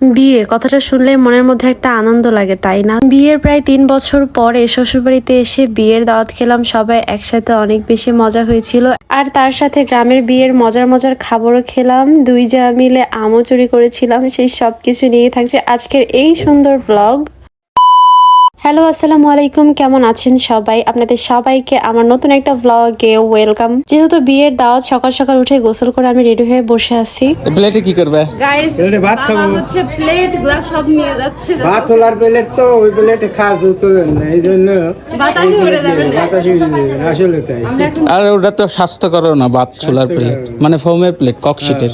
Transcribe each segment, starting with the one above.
বিয়ে, কথাটা শুনলে মনের মধ্যে একটা আনন্দ লাগে, তাই না? বিয়ের প্রায় তিন বছর পরে শ্বশুরবাড়িতে এসে বিয়ের দাওয়াত খেলাম, সবাই একসাথে অনেক বেশি মজা হয়েছিল। আর তার সাথে গ্রামের বিয়ের মজার মজার খাবারও খেলাম, দুই যা মিলে আমও চুরি করেছিলাম, সেই সব কিছু নিয়ে থাকছে আজকের এই সুন্দর ব্লগ হ্যালো আসসালামু আলাইকুম। কেমন আছেন সবাই? আপনাদের সবাইকে আমার নতুন একটা ব্লগে ওয়েলকাম যেহেতু বিয়ের দাওয়াত সকাল সকাল উঠে গোসল করে আমি রেডি হয়ে বসে আছি। প্লেটে কি করবে? গাইস ভাত খাব। হচ্ছে প্লেট গ্লাস সব নিয়ে যাচ্ছে। ভাত তোলার প্লেট তো ওই প্লেটে খাওয়া যেত না এই জন্য বাতাসে উড়ে যাবে না। বাতাসে উড়ে যাবে আসলে তাই। আর ওটা তো স্বাস্থ্যকর না ভাত ছোলার প্লেট মানে ফোমের প্লেট ককশিটের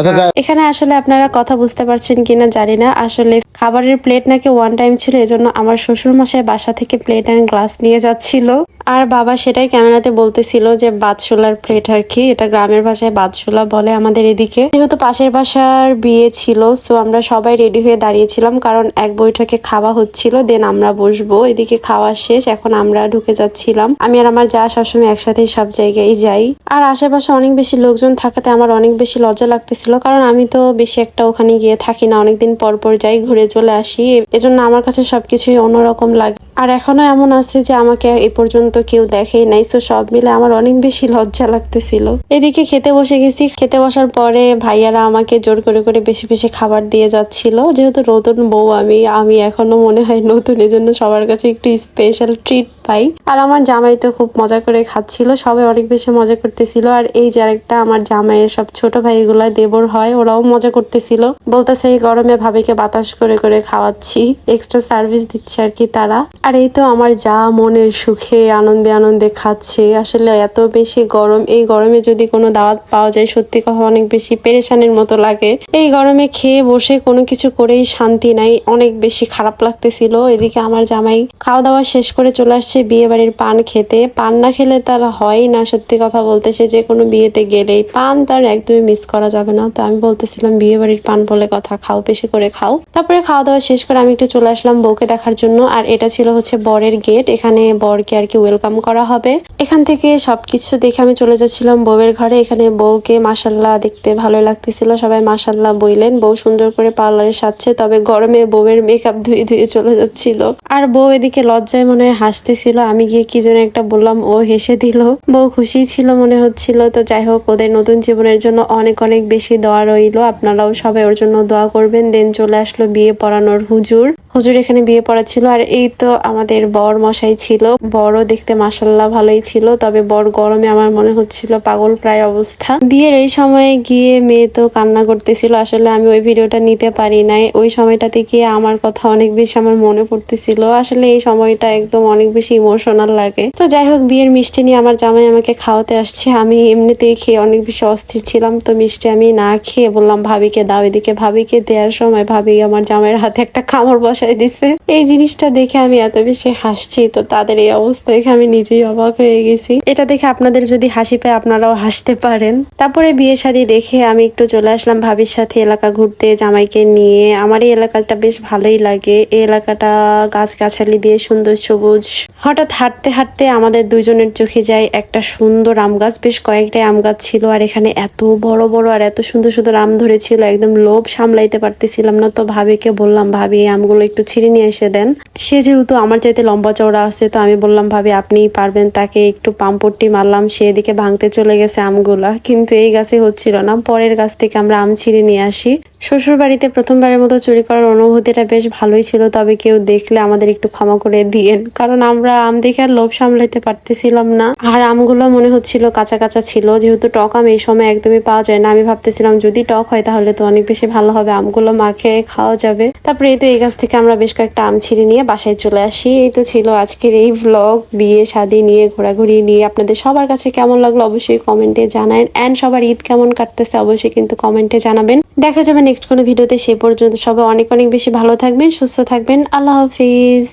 আচ্ছা এখানে আসলে আপনারা কথা বুঝতে পারছেন কিনা জানি না। আসলে খাবারের প্লেট নাকি ওয়ান টাইম ছিল, এজন্য আমার শ্বশুর মশাই বাসা থেকে প্লেট অ্যান্ড গ্লাস নিয়ে যাচ্ছিল। আর বাবা সেটাই ক্যামেরাতে বলতেছিল যে বাদশোলার প্লেট আর কি, এটা গ্রামের ভাষায় বাদশোলা বলে আমাদের এদিকে। যেহেতু পাশের বাসার বিয়ে ছিল সো আমরা সবাই রেডি হয়ে দাঁড়িয়েছিলাম, কারণ এক বৈঠকে খাওয়া হচ্ছিল দেন আমরা বসবো। এদিকে খাওয়া শেষ, এখন আমরা ঢুকে যাচ্ছিলাম। আমি আর আমার যা সবসময় একসাথেই সব জায়গায় যাই। আর আশেপাশে অনেক বেশি লোকজন থাকাতে আমার অনেক বেশি লজ্জা লাগতেছিল, কারণ আমি তো বেশি একটা ওখানে গিয়ে থাকি না, অনেকদিন পর পর যাই, ঘুরে চলে আসি। এজন্য আমার কাছে সবকিছুই অন্যরকম লাগে। আর এখনও এমন আছে যে আমাকে এ পর্যন্ত কেউ দেখেই নাই তো সব মিলে আমার অনেক বেশি লজ্জা লাগতেছিল। এদিকে খেতে বসে গেছি, খেতে বসার পরে ভাইয়ারা আমাকে জোর করে করে বেশি বেশি খাবার দিয়ে যাচ্ছিল। যেহেতু নতুন বউ আমি আমি এখনও মনে হয় নতুন, এজন্য সবার কাছে একটু স্পেশাল ট্রিট পাই। আর আমার জামাই তো খুব মজা করে খাচ্ছিল, সবাই অনেক বেশি মজা করতেছিল। আর এই যে আরেকটা আমার জামাইয়ের সব ছোট ভাইগুলা, দেবর হয়, ওরাও মজা করতেছিল। বলতেছে, এই গরমে ভাবিকে বাতাস করে করে খাওয়াচ্ছি এক্সট্রা সার্ভিস দিচ্ছে আর কি তারা। আর এই তো আমার যা মনের সুখে, আনন্দে আনন্দে খাচ্ছে। আসলে এত বেশি গরম, এই গরমে যদি কোনো দাওয়াত পাওয়া যায়, সত্যি কথা অনেক বেশি পেরেশানির মতো লাগে। এই গরমে খেয়ে বসে কোনো কিছু করেই শান্তি নাই, অনেক বেশি খারাপ লাগতেছিল। এদিকে আমার জামাই খাওয়া দাওয়া শেষ করে চলে আসছে বিয়ে বাড়ির পান খেতে। পান না খেলে তার হয় না, সত্যি কথা বলতে সে যে কোনো বিয়েতে গেলেই পান তার একদমই মিস করা যাবে না। তো আমি বলতেছিলাম বিয়ে বাড়ির পান বলে কথা, খাও, বেশি করে খাও। তারপরে খাওয়া দাওয়া শেষ করে আমি একটু চলে আসলাম বউকে দেখার জন্য। আর এটা ছিল হচ্ছে বরের গেট এখানে বরকে আর কি ওয়েলকাম করা হবে। এখান থেকে সবকিছু দেখে আমি চলে যাচ্ছিলাম বউয়ের ঘরে। এখানে বউকে মাসাল্লাহ দেখতে ভালো লাগতেছিল। সবাই মাসাল্লাহ বইলেন। বউ সুন্দর করে পার্লারে সাজছে, তবে গরমে বউয়ের মেকআপ ধুয়ে ধুয়ে চলে যাচ্ছিল। আর বউ এদিকে লজ্জায় মনে হয় হাসতেছিল। আমি গিয়ে কি যেন একটা বললাম, ও হেসে দিল। বউ খুশি ছিল মনে হচ্ছিল। তো যাই হোক, ওদের নতুন জীবনের জন্য অনেক অনেক বেশি দোয়া রইল। আপনারাও সবাই ওর জন্য দোয়া করবেন। দেন চলে আসলো বিয়ে পড়ানোর হুজুর। হুজুর এখানে বিয়ে পড়া ছিল আর এই তো আমাদের বর মশাই ছিল। বড়ও দেখতে মাসাল্লাহ ভালোই ছিল, তবে বর গরমে আমার মনে হচ্ছিল পাগল প্রায় অবস্থা। বিয়ের এই সময়ে গিয়ে মেয়ে তো কান্না করতেছিল, আসলে আমি ওই ভিডিওটা নিতে পারি নাই। ওই সময়টাতে গিয়ে আমার কথা অনেক বেশি আমার মনে পড়তেছিল। আসলে এই সময়টা একদম অনেক বেশি ইমোশনাল লাগে। তো যাই হোক, বিয়ের মিষ্টি নিয়ে আমার জামাই আমাকে খাওয়াতে আসছে। আমি এমনিতেই খেয়ে অনেক বেশি অস্থির ছিলাম, তো মিষ্টি আমি না খেয়ে বললাম, ভাবিকে দাও এদিকে, ভাবিকে দেওয়ার সময় ভাবি আমার জামাইয়ের হাতে একটা কামড় বসাই দিছে। এই জিনিসটা দেখে আমি বেশি হাসছি, তো তাদের এই অবস্থা দেখে আমি নিজেই অবাক হয়ে গেছি। এটা দেখে আপনাদের যদি হাসি পায়, আপনারাও হাসতে পারেন। তারপরে বিয়ে শাদী দেখে আমি একটু চলে আসলাম ভাবির সাথে এলাকা ঘুরতে, জামাইকে নিয়ে। আমার এই এলাকাটা বেশ ভালোই লাগে। এই এলাকাটা গাছগাছালি দিয়ে সুন্দর সবুজ। হঠাৎ হাঁটতে হাঁটতে আমাদের দুজনের চোখে যায় একটা সুন্দর আম গাছ। বেশ কয়েকটাই আম গাছ ছিল আর এখানে এত বড় বড় আর এত সুন্দর সুন্দর আম ধরেছিল। একদম লোভ সামলাইতে পারতেছিলাম না। তো ভাবিকে বললাম, ভাবি আমগুলো একটু ছিঁড়ে নিয়ে এসে দেন। সে যেহেতু আমার চাইতে লম্বা চওড়া আছে, তো আমি বললাম, ভাবি, আপনি পারবেন। তাকে একটু পাম্পট্টি মারলাম, সে এদিকে ভাঙতে চলে গেছে আমগুলা। কিন্তু এই গাছে হচ্ছিল না। পরের গাছ থেকে আমরা আম ছিঁড়ে নিয়ে আসি। শ্বশুর বাড়িতে প্রথমবারের মতো চুরি করার অনুভূতিটা বেশ ভালোই ছিল, তবে কেউ দেখলে আমাদের একটু ক্ষমা করে দিয়েন। কারণ আমরা আম দেখে আর লোভ সামলাইতে পারতেছিলাম না। আর আমগুলো মনে হচ্ছিল কাঁচা কাঁচা ছিল, যেহেতু টক আম এই সময় একদমই পাওয়া যায় না। আমি ভাবতেছিলাম, যদি টক হয় তাহলে তো অনেক বেশি ভালো হবে, আমগুলো মাখে খাওয়া যাবে। তারপরে এই তো এই গাছ থেকে আমরা বেশ কয়েকটা আম ছিঁড়ে নিয়ে বাসায় চলে আসি। এই তো ছিল আজকের এই ভ্লগ বিয়ে, শাদি নিয়ে, ঘোরাঘুরি নিয়ে। আপনাদের সবার কাছে কেমন লাগল অবশ্যই কমেন্টে জানায় অ্যান্ড সবার ঈদ কেমন কাটতেছে অবশ্যই কিন্তু কমেন্টে জানাবেন। দেখা যাবে নেক্সট কোনো ভিডিওতে সে পর্যন্ত সবাই অনেক অনেক বেশি ভালো থাকবেন, সুস্থ থাকবেন। আল্লাহ হাফিজ।